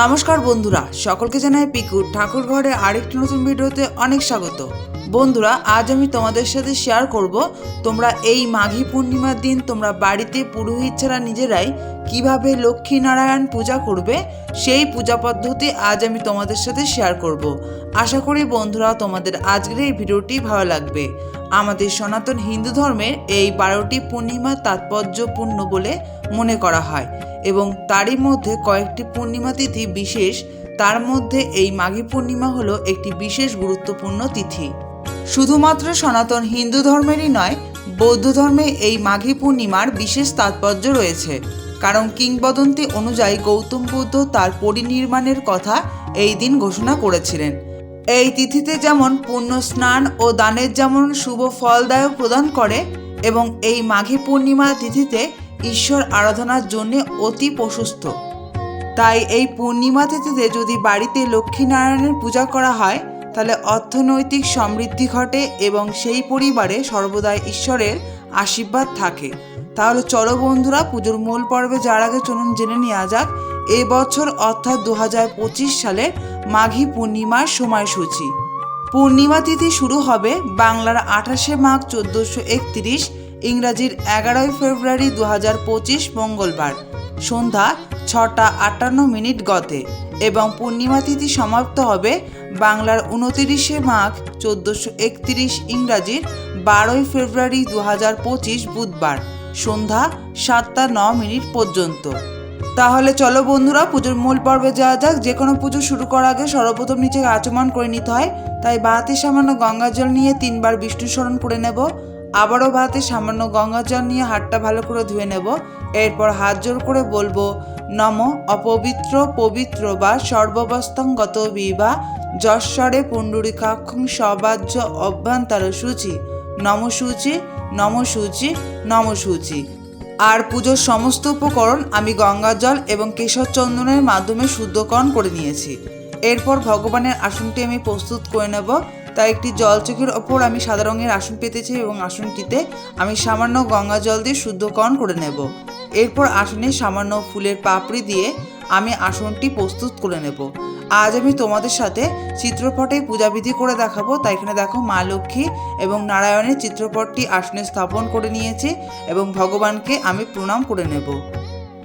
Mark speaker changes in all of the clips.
Speaker 1: নমস্কার বন্ধুরা, সকলকে জানাই পিকু। ঠাকুর ঘরে আরেকটি নতুন ভিডিওতে অনেক স্বাগত। বন্ধুরা, আজ আমি তোমাদের সাথে শেয়ার করব তোমরা এই মাঘী পূর্ণিমার দিন তোমরা বাড়িতে পুরোহিত ছাড়া নিজেরাই কীভাবে লক্ষ্মী নারায়ণ পূজা করবে, সেই পূজা পদ্ধতি আজ আমি তোমাদের সাথে শেয়ার করব। আশা করি বন্ধুরা, তোমাদের আজকের এই ভিডিওটি ভালো লাগবে। আমাদের সনাতন হিন্দু ধর্মের এই বারোটি পূর্ণিমা তাৎপর্যপূর্ণ বলে মনে করা হয় এবং তারই মধ্যে কয়েকটি পূর্ণিমা তিথি বিশেষ, তার মধ্যে এই মাঘী পূর্ণিমা হলো একটি বিশেষ গুরুত্বপূর্ণ তিথি। শুধুমাত্র সনাতন হিন্দু ধর্মেরই নয়, বৌদ্ধ ধর্মে এই মাঘী পূর্ণিমার বিশেষ তাৎপর্য রয়েছে। কারণ কিংবদন্তি অনুযায়ী গৌতম বুদ্ধ তার পরিনির্মাণের কথা এই দিন ঘোষণা করেছিলেন। এই তিথিতে যেমন পুণ্য স্নান ও দানের যেমন শুভ ফলদায়ক প্রদান করে এবং এই মাঘী পূর্ণিমা তিথিতে ঈশ্বর আরাধনার জন্য অতি প্রশস্ত। তাই এই পূর্ণিমা তিথিতে যদি বাড়িতে লক্ষ্মীনারায়ণের পূজা করা হয়, তাহলে অর্থনৈতিক সমৃদ্ধি ঘটে এবং সেই পরিবারে সর্বদাই ঈশ্বরের আশীর্বাদ থাকে। তাহলে চলো বন্ধুরা, পুজোর মূল পর্বে যার আগে চলুন জেনে নেওয়া যাক এই বছর অর্থাৎ দু সালের মাঘী পূর্ণিমার সময়সূচি। পূর্ণিমা তিথি শুরু হবে বাংলার আঠাশে মাঘ চোদ্দোশো একত্রিশ ইংরাজির এগারোই ফেব্রুয়ারি দু হাজার পঁচিশ মঙ্গলবার, সন্ধ্যা ছটা আটান্ন মিনিট গতে এবং পূর্ণিমা তিথি সমাপ্ত হবে বাংলার উনতিরিশে মাঘ চোদ্দোশো একত্রিশ ইংরাজির বারোই ফেব্রুয়ারি দু হাজার পঁচিশ বুধবার, সন্ধ্যা সাতটা ন মিনিট পর্যন্ত। তাহলে চলো বন্ধুরা, পুজোর মূল পর্বে যাওয়া যাক। যে কোনো পুজো শুরু করার আগে সর্বপ্রথম নিচে আচমন করে নিতে হয়। তাই বাহাতে সামান্য গঙ্গা জল নিয়ে তিনবার বিষ্ণু স্মরণ করে নেব। আবারও ভাতে সামান্য গঙ্গা জল নিয়ে হাতটা ভালো করে ধুয়ে নেব। এরপর হাত জোর করে বলব, নম অপবিত্র পবিত্র বা সর্ববস্তঙ্গত বিবা যশ্বরে পুণ্ডরিকাক্ষং সবাজ্য অভ্যন্তর সূচি। নম সূচি নম সূচি নম সূচি। আর পুজোর সমস্ত উপকরণ আমি গঙ্গা জল এবং কেশর চন্দনের মাধ্যমে শুদ্ধকরণ করে নিয়েছি। এরপর ভগবানের আসনটি আমি প্রস্তুত করে নেব। তাই একটি জলচোখের ওপর আমি সাদা রঙের আসন পেতেছি এবং আসনটিতে আমি সামান্য গঙ্গা জল দিয়ে শুদ্ধকরণ করে নেব। এরপর আসনে সামান্য ফুলের পাপড়ি দিয়ে আমি আসনটি প্রস্তুত করে নেব। আজ আমি তোমাদের সাথে চিত্রপটে পূজাবিধি করে দেখাবো। তাই এখানে দেখো মা লক্ষ্মী এবং নারায়ণের চিত্রপটটি আসনে স্থাপন করে নিয়েছি এবং ভগবানকে আমি প্রণাম করে নেব।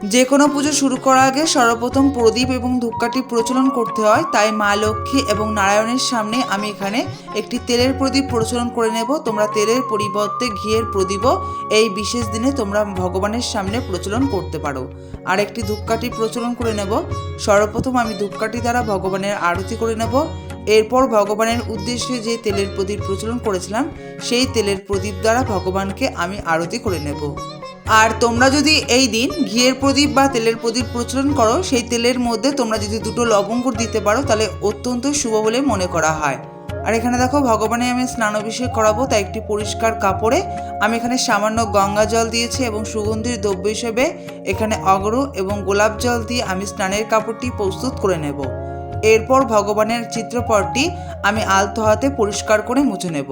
Speaker 1: যে কোনো পুজো শুরু করার আগে সর্বপ্রথম প্রদীপ এবং ধূপকাঠি প্রচলন করতে হয়, তাই মা লক্ষ্মী এবং নারায়ণের সামনে আমি এখানে একটি তেলের প্রদীপ প্রচলন করে নেব। তোমরা তেলের পরিবর্তে ঘিয়ের প্রদীপও এই বিশেষ দিনে তোমরা ভগবানের সামনে প্রচলন করতে পারো। আর একটি ধূপকাঠি প্রচলন করে নেব। সর্বপ্রথম আমি ধূপকাঠি দ্বারা ভগবানের আরতি করে নেব। এরপর ভগবানের উদ্দেশ্যে যে তেলের প্রদীপ প্রচলন করেছিলাম, সেই তেলের প্রদীপ দ্বারা ভগবানকে আমি আরতি করে নেব। আর তোমরা যদি এই দিন ঘিয়ের প্রদীপ বা তেলের প্রদীপ প্রচলন করো, সেই তেলের মধ্যে তোমরা যদি দুটো লবঙ্গ দিতে পারো, তাহলে অত্যন্ত শুভ বলে মনে করা হয়। আর এখানে দেখো, ভগবানে আমি স্নান অভিষেক করাবো, তাই একটি পরিষ্কার কাপড়ে আমি এখানে সামান্য গঙ্গা জল দিয়েছি এবং সুগন্ধির দ্রব্য হিসেবে এখানে অগ্র এবং গোলাপ জল দিয়ে আমি স্নানের কাপড়টি প্রস্তুত করে নেব। এরপর ভগবানের চিত্রপটটি আমি আলতো হাতে পরিষ্কার করে মুছে নেব।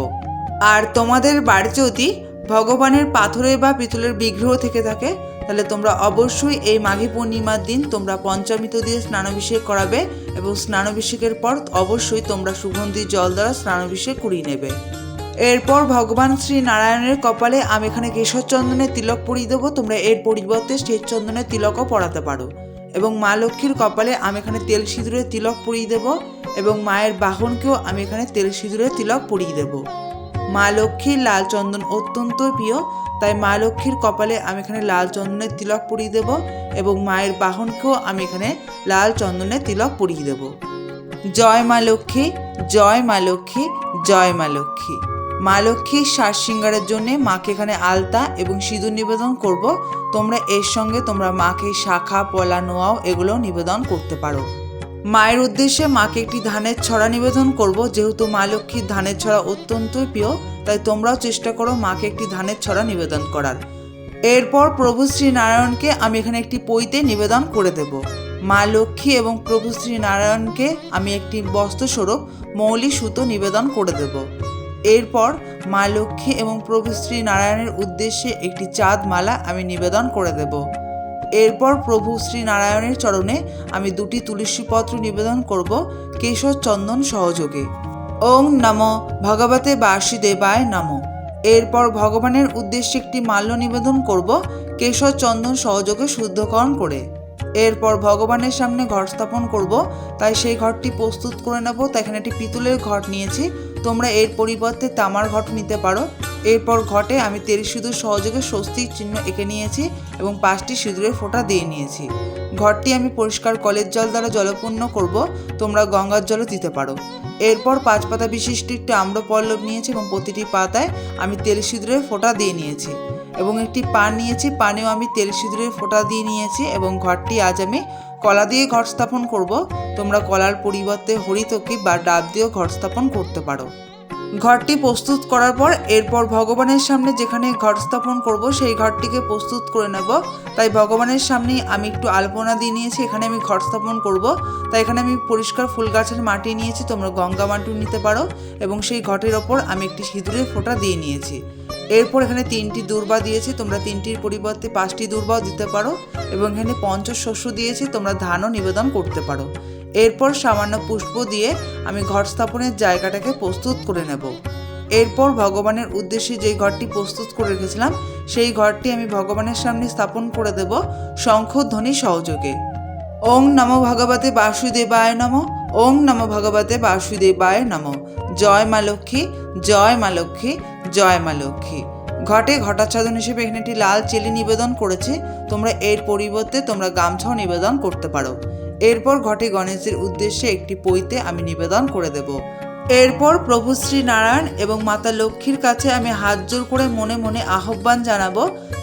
Speaker 1: আর তোমাদের বাড়ি যদি ভগবানের পাথরে বা পিতলের বিগ্রহ থেকে থাকে, তাহলে তোমরা অবশ্যই এই মাঘী পূর্ণিমার দিন তোমরা পঞ্চামৃত দিয়ে স্নানাভিষেক করাবে এবং স্নানাভিষেকের পর অবশ্যই তোমরা সুগন্ধি জল দ্বারা স্নানাভিষেক করিয়ে নেবে। এরপর ভগবান শ্রী নারায়ণের কপালে আমি এখানে কেশর চন্দনের তিলক পরিয়ে দেবো, তোমরা এর পরিবর্তে শ্বেত চন্দনের তিলকও পরাতে পারো। এবং মা লক্ষ্মীর কপালে আমি এখানে তেল সিঁদুরের তিলক পরিয়ে দেবো এবং মায়ের বাহনকেও আমি এখানে তেল সিঁদুরের তিলক পরিয়ে দেবো। মা লক্ষ্মীর লাল চন্দন অত্যন্ত প্রিয়, তাই মা লক্ষ্মীর কপালে আমি এখানে লাল চন্দনের তিলক পরিয়ে দেব এবং মায়ের বাহনকেও আমি এখানে লাল চন্দনের তিলক পরিয়ে দেব। জয় মা লক্ষ্মী, জয় মা লক্ষ্মী, জয় মা লক্ষ্মী। মা লক্ষ্মীর সাজ সিঙ্গারের জন্য মাকে এখানে আলতা এবং সিঁদুর নিবেদন করব। তোমরা এর সঙ্গে তোমরা মাকে শাখা, পলা, নোয়াও এগুলো নিবেদন করতে পারো। মায়ের উদ্দেশ্যে মাকে একটি ধানের ছড়া নিবেদন করব। যেহেতু মা লক্ষ্মীর ধানের ছড়া অত্যন্তই প্রিয়, তাই তোমরাও চেষ্টা করো মাকে একটি ধানের ছড়া নিবেদন করার। এরপর প্রভু শ্রী নারায়ণকে আমি এখানে একটি পইতে নিবেদন করে দেব। মা লক্ষ্মী এবং প্রভু শ্রী নারায়ণকে আমি একটি বস্ত্রস্বরূপ মৌলি সুতো নিবেদন করে দেব। এরপর মা লক্ষ্মী এবং প্রভু শ্রী নারায়ণের উদ্দেশ্যে একটি চাঁদ মালা আমি নিবেদন করে দেব। এরপর প্রভু শ্রী নারায়ণের চরণে আমি দুটি তুলসীপত্র নিবেদন করব কেশর চন্দন সহযোগে। ওং নম। ভগবতে বাসুদেবায় নম। এরপর ভগবানের উদ্দেশ্যে একটি মাল্য নিবেদন করব কেশর চন্দন সহযোগে শুদ্ধকরণ করে। এরপর ভগবানের সামনে ঘর স্থাপন করব, তাই সেই ঘরটি প্রস্তুত করে নেব। তাই এখানে একটি পিতলের ঘট নিয়েছি। তোমরা এর পরিবর্তে তামার ঘট নিতে পারো। এরপর ঘটে আমি তেল সিঁদুর সহযোগে স্বস্তির চিহ্ন এঁকে নিয়েছি এবং পাঁচটি সিঁদুরের ফোঁটা দিয়ে নিয়েছি। ঘরটি আমি পরিষ্কার কলের জল দ্বারা জলপূর্ণ করব। তোমরা গঙ্গার জলও দিতে পারো। এরপর পাঁচ পাতা বিশিষ্ট একটি আম্রপল্লব নিয়েছি এবং প্রতিটি পাতায় আমি তেল সিঁদুরের ফোঁটা দিয়ে নিয়েছি। এবং একটি পান নিয়েছি, পানেও আমি তেল সিঁদুরের ফোঁটা দিয়ে নিয়েছি এবং ঘরটি আজ আমি কলা দিয়ে ঘর স্থাপন করব। তোমরা কলার পরিবর্তে হরিতকি বা ডাব দিয়েও ঘর স্থাপন করতে পারো। ঘরটি প্রস্তুত করার পর এরপর ভগবানের সামনে যেখানে ঘর স্থাপন করব, সেই ঘরটিকে প্রস্তুত করে নেব। তাই ভগবানের সামনে আমি একটু আলপনা দিয়ে নিয়েছি, এখানে আমি ঘর স্থাপন করব। তাই এখানে আমি পরিষ্কার ফুল গাছের মাটি নিয়েছি, তোমরা গঙ্গা মাটিও নিতে পারো এবং সেই ঘটের ওপর আমি একটি সিঁদুরের ফোঁটা দিয়ে নিয়েছি। এরপর এখানে তিনটি দুর্বা দিয়েছি, তোমরা তিনটির পরিবর্তে পাঁচটি দুর্বাও দিতে পারো এবং এখানে পঞ্চশস্য দিয়েছি, তোমরা ধানও নিবেদন করতে পারো। এরপর সামান্য পুষ্প দিয়ে আমি ঘর স্থাপনের জায়গাটাকে প্রস্তুত করে নেব। এরপর ভগবানের উদ্দেশ্যে যেই ঘরটি প্রস্তুত করে রেখেছিলাম, সেই ঘরটি আমি ভগবানের সামনে স্থাপন করে দেব শঙ্খধ্বনি সহযোগে। ওং নম ভগবতে বাসুদেবায় নম, ওং নম ভগবতে বাসুদেবায় নম। জয় মা লক্ষ্মী, জয় মা লক্ষ্মী জয় মা লক্ষ্মী। ঘটে ঘটাচ্ছাদন হিসেবে এখানে একটি লাল চেলি নিবেদন করেছে। তোমরা এর পরিবর্তে তোমরা গামছাও নিবেদন করতে পারো। এরপর ঘটে গণেশের উদ্দেশ্যে একটি পইতে আমি নিবেদন করে দেব। এরপর প্রভু শ্রী নারায়ণ এবং মাতা লক্ষ্মীর কাছে আমি হাত জোর করে মনে মনে আহ্বান জানাব,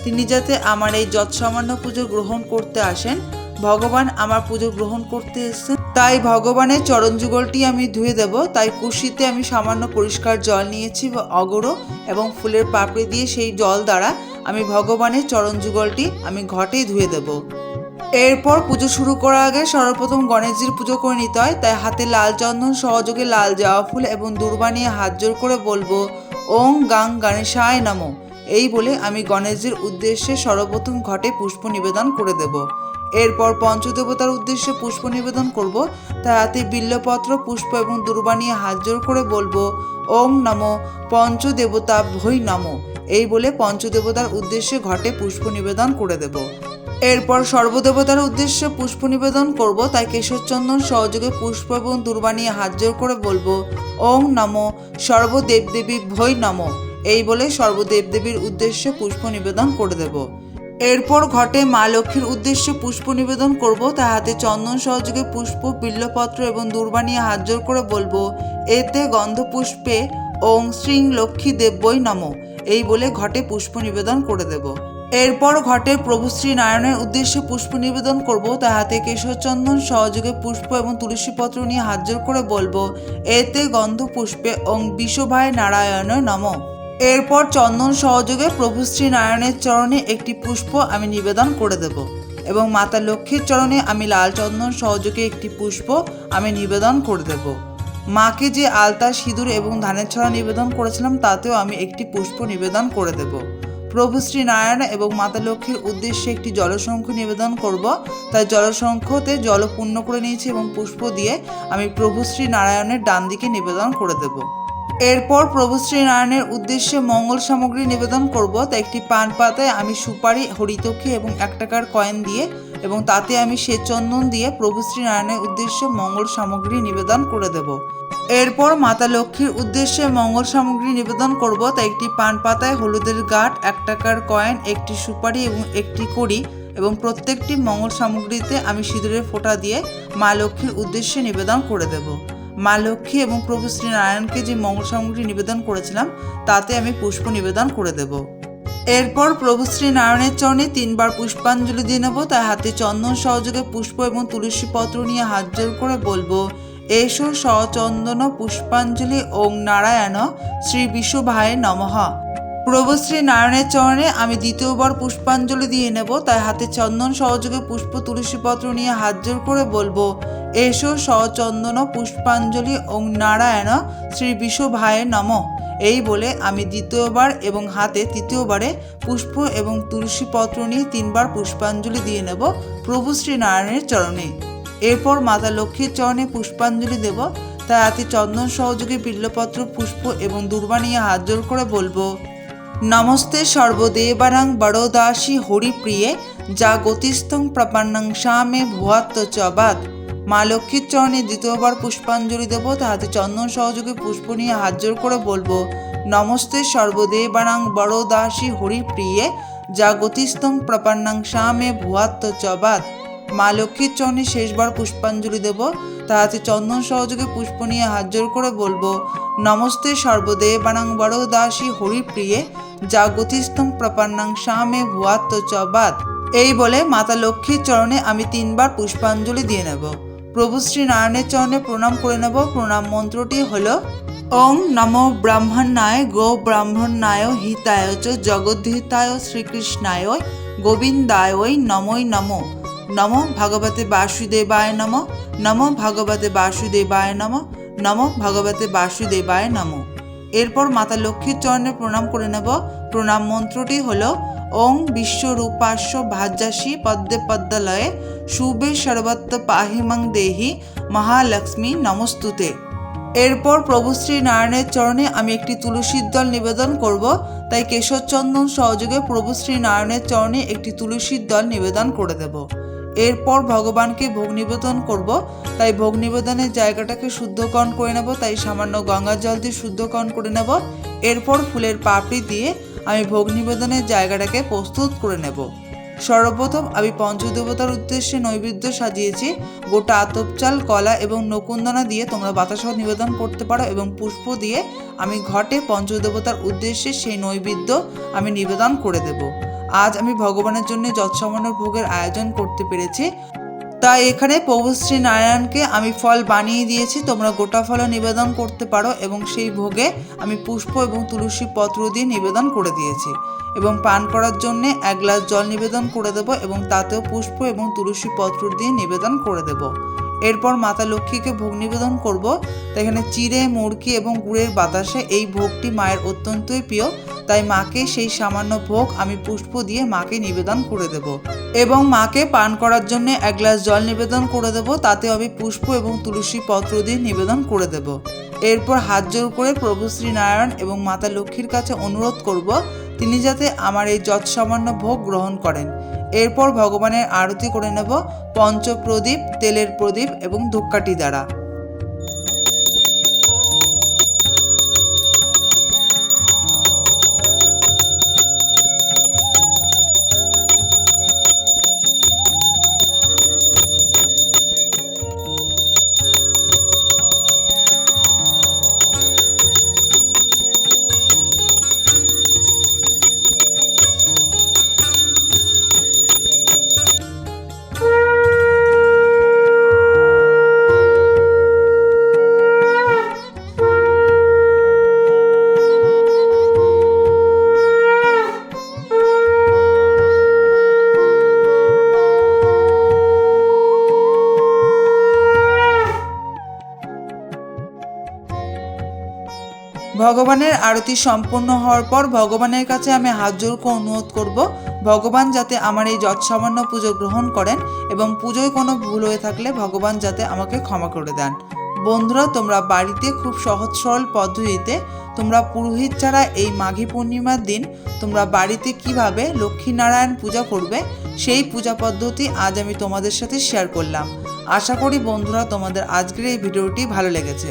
Speaker 1: তিনি যাতে আমার এই যৎসামান্য পুজো গ্রহণ করতে আসেন। ভগবান আমার পুজো গ্রহণ করতে এসেছেন তাই ভগবানের চরণ যুগলটি আমি ধুয়ে দেব। তাই কুশিতে আমি সামান্য পরিষ্কার জল নিয়েছি অগরো এবং ফুলের পাপড়ি দিয়ে সেই জল দ্বারা আমি ভগবানের চরণ যুগলটি আমি ঘটেই ধুয়ে দেব। এরপর পুজো শুরু করার আগে সর্বপ্রথম গণেশজির পুজো করে নিতে হয়। তাই হাতে লাল চন্দন, সহযোগে লাল জবা ফুল এবং দুর্বা নিয়ে হাত জোর করে বলব ওং গাং গণেশায় নমো। এই বলে আমি গণেশজির উদ্দেশ্যে সর্বপ্রথম ঘটে পুষ্প নিবেদন করে দেব। এরপর পঞ্চদেবতার উদ্দেশ্যে পুষ্প নিবেদন করব। তাই হাতে বিল্লপত্র, পুষ্প এবং দুর্বা নিয়ে হাত জোর করে বলব ওং নমো পঞ্চদেবতা ভৈ নমো। এই বলে পঞ্চদেবতার উদ্দেশ্যে ঘটে পুষ্প নিবেদন করে দেব। এরপর সর্বদেবতার উদ্দেশ্যে পুষ্প নিবেদন করব। তাই কেশরচন্দন সহযোগে পুষ্প এবং দুর্বা নিয়ে হাত জোর করে বলব ওং নমো সর্বদেবদেবী ভৈ নমো। এই বলে সর্বদেবদেবীর উদ্দেশ্যে পুষ্প নিবেদন করে দেব। এরপর ঘটে মা লক্ষ্মীর উদ্দেশ্যে পুষ্প নিবেদন করব তার হাতে চন্দন সহযোগে পুষ্প, বিল্লপত্র এবং দুর্বা নিয়ে হাত জোর করে বলব, এতে গন্ধ পুষ্পে ওং শ্রীং লক্ষ্মী দেব্যই নম। এই বলে ঘটে পুষ্প নিবেদন করে দেব। এরপর ঘটে প্রভু শ্রী নারায়ণের উদ্দেশ্যে পুষ্প নিবেদন করব তার হাতে কেশরচন্দন সহযোগে পুষ্প এবং তুলসী পত্র নিয়ে হাত জোর করে বলব, এতে গন্ধ পুষ্পে ওং বিশ্বভায় নারায়ণ নম। এরপর চন্দন সহযোগে প্রভু শ্রী নারায়ণের চরণে একটি পুষ্প আমি নিবেদন করে দেব এবং মাতা লক্ষ্মীর চরণে আমি লাল চন্দন সহযোগে একটি পুষ্প আমি নিবেদন করে দেব। মাকে যে আলতা, সিঁদুর এবং ধানের ছড়া নিবেদন করেছিলাম, তাতেও আমি একটি পুষ্প নিবেদন করে দেব। প্রভু শ্রী নারায়ণ এবং মাতা লক্ষ্মীর উদ্দেশ্যে একটি জলশঙ্খ নিবেদন করব। তাই জলশঙ্খতে জল পূর্ণ করে নিয়েছি এবং পুষ্প দিয়ে আমি প্রভু শ্রী নারায়ণের ডান দিকে নিবেদন করে দেব। এরপর প্রভু শ্রী নারায়ণের উদ্দেশ্যে মঙ্গল সামগ্রী নিবেদন করব। তা একটি পান পাতায় আমি সুপারি হরিতকি এবং এক টাকার কয়েন দিয়ে এবং তাতে আমি সে চন্দন দিয়ে প্রভু শ্রী নারায়ণের উদ্দেশ্যে মঙ্গল সামগ্রী নিবেদন করে দেব। এরপর মাতা লক্ষ্মীর উদ্দেশ্যে মঙ্গল সামগ্রী নিবেদন করব। তা একটি পান পাতায় হলুদের গাঁট, এক টাকার কয়েন, একটি সুপারি এবং একটি কড়ি এবং প্রত্যেকটি মঙ্গল সামগ্রীতে আমি সিঁদুরের ফোঁটা দিয়ে মা লক্ষ্মীর উদ্দেশ্যে নিবেদন করে দেব। মা লক্ষ্মী এবং প্রভু শ্রীনারায়ণকে যে মঙ্গল সামগ্রী নিবেদন করেছিলাম, তাতে আমি পুষ্প নিবেদন করে দেব। এরপর প্রভু শ্রীনারায়ণের চরণে তিনবার পুষ্পাঞ্জলি দিয়ে নেব। তাই হাতে চন্দন সহযোগে পুষ্প এবং তুলসী পত্র নিয়ে হাত জোর করে বলব, এসো সচন্দন পুষ্পাঞ্জলি ওং নারায়ণ, শ্রী বিশ্বভায় নমঃ। প্রভু শ্রী নারায়ণের চরণে আমি দ্বিতীয়বার পুষ্পাঞ্জলি দিয়ে নেব, তাই হাতে চন্দন সহযোগে পুষ্প তুলসী পত্র নিয়ে হাত জোর করে বলব, এসো সচন্দন পুষ্পাঞ্জলি ওং নারায়ণ শ্রী বিশ্বভায় নম। এই বলে আমি দ্বিতীয়বার এবং হাতে তৃতীয়বারে পুষ্প এবং তুলসী পত্র নিয়ে তিনবার পুষ্পাঞ্জলি দিয়ে নেব প্রভু শ্রী নারায়ণের চরণে। এরপর মাতা লক্ষ্মীর চরণে পুষ্পাঞ্জলি দেব, তাই হাতে চন্দন সহযোগে বিল্লপত্র, পুষ্প এবং দুর্বা নিয়ে হাত জোর করে বলব নমস্তে সর্বদেবানাং বড়দাসী হরিপ্রিয়ে যা গতিস্থং প্রপন্নং স্বামে ভুয়াত্ম চবাদ মা লক্ষ্মীর চরণে দ্বিতীয়বার পুষ্পাঞ্জলি দেবো তাহাতে চন্দন সহযোগে পুষ্প নিয়ে হাত জোর করে বলব নমস্তে সর্বদেবানাং বড়দাসী হরিপ্রিয়ে যা গতিস্থং প্রপন্নং স্বামে ভুয়াত্ম চবাদ মা লক্ষ্মীর চরণে শেষবার পুষ্পাঞ্জলি দেব তাহাতে চন্দন সহযোগে পুষ্প নিয়ে হাত জোর করে বলব নমস্তে সর্বদেবানাং বড় দাসী হরিপ্রিয়ে জাগতিস্থং প্রপন্নাং স্বামে ভুয়াত্ম চবাদ এই বলে মাতা লক্ষ্মীর চরণে আমি তিনবার পুষ্পাঞ্জলি দিয়ে নেব। প্রভু শ্রী নারায়ণের চরণে প্রণাম করে নেব। প্রণাম মন্ত্রটি হলো, ওং নমো ব্রাহ্মণায় গো ব্রাহ্মণায় হিতায় চ জগদ্ধিতায় শ্রীকৃষ্ণায় গোবিন্দায় নমই নমো। নমো ভগবতে বাসুদেবায় নম। নমো ভগবতে বাসুদেবায় নম। নমো ভগবতে বাসুদেবায় নম। এরপর মাতা লক্ষ্মীর চরণে প্রণাম করে নেব। প্রণাম মন্ত্রটি হল, ওং বিশ্বরূপাস্য ভাজ্যাসী পদ্মে পদ্মালয়ে, শুভে সর্বত্র পাহিমাং দেহি, মহালক্ষ্মী নমস্তুতে। এরপর প্রভু শ্রী নারায়ণের চরণে আমি একটি তুলসীর দল নিবেদন করব। তাই কেশরচন্দন সহযোগে প্রভু শ্রী নারায়ণের চরণে একটি তুলসীর দল নিবেদন করে দেব। এরপর ভগবানকে ভোগ নিবেদন করব। তাই ভোগ নিবেদনের জায়গাটাকে শুদ্ধকরণ করে নেব। তাই সামান্য গঙ্গা জল দিয়ে শুদ্ধকরণ করে নেব। এরপর ফুলের পাপড়ি দিয়ে আমি ভোগ নিবেদনের জায়গাটাকে প্রস্তুত করে নেব। সর্বপ্রথম আমি পঞ্চদেবতার উদ্দেশ্যে নৈবেদ্য সাজিয়েছি। গোটা আতপচাল কলা এবং নকুন্দনা দিয়ে তোমরা বাতাসহ নিবেদন করতে পারো এবং পুষ্প দিয়ে আমি ঘটে পঞ্চদেবতার উদ্দেশ্যে সেই নৈবেদ্য আমি নিবেদন করে দেব। আজ আমি ভগবানের জন্য যৎসামান্য ভোগের আয়োজন করতে পেরেছি। তাই এখানে প্রভু শ্রী নারায়ণকে আমি ফল বানিয়ে দিয়েছি। তোমরা গোটা ফলও নিবেদন করতে পারো এবং সেই ভোগে আমি পুষ্প এবং তুলসী পত্র দিয়ে নিবেদন করে দিয়েছি। এবং পান করার জন্যে এক গ্লাস জল নিবেদন করে দেব এবং তাতেও পুষ্প এবং তুলসী পত্র দিয়ে নিবেদন করে দেব। এরপর মাতা লক্ষ্মীকে ভোগ নিবেদন করব। এখানে চিড়ে, মুরগি এবং গুড়ের বাতাসে এই ভোগটি মায়ের অত্যন্তই প্রিয়। তাই মাকে সেই সামান্য ভোগ আমি পুষ্প দিয়ে মাকে নিবেদন করে দেব। এবং মাকে পান করার জন্য এক গ্লাস জল নিবেদন করে দেব। তাতে আমি পুষ্প এবং তুলসী পত্র দিয়ে নিবেদন করে দেব। এরপর হাত জোর করে প্রভু শ্রী নারায়ণ এবং মাতা লক্ষ্মীর কাছে অনুরোধ করব, তিনি যাতে আমার এই যৎসামান্য ভোগ গ্রহণ করেন। এরপর ভগবানের আরতি করে নেব পঞ্চপ্রদীপ তেলের প্রদীপ এবং ধূপকাঠি দ্বারা। ভগবানের আরতি সম্পূর্ণ হওয়ার পর ভগবানের কাছে আমি হাত জোর অনুরোধ করব, ভগবান যাতে আমার এই যৎসামান্য পুজো গ্রহণ করেন এবং পুজোয় কোনো ভুল হয়ে থাকলে ভগবান যাতে আমাকে ক্ষমা করে দেন। বন্ধুরা, তোমরা বাড়িতে খুব সহজ সরল পদ্ধতিতে, তোমরা পুরোহিত ছাড়া এই মাঘী পূর্ণিমার দিন তোমরা বাড়িতে কীভাবে লক্ষ্মীনারায়ণ পূজা করবে, সেই পূজা পদ্ধতি আজ আমি তোমাদের সাথে শেয়ার করলাম। আশা করি বন্ধুরা, তোমাদের আজকের এই ভিডিওটি ভালো লেগেছে।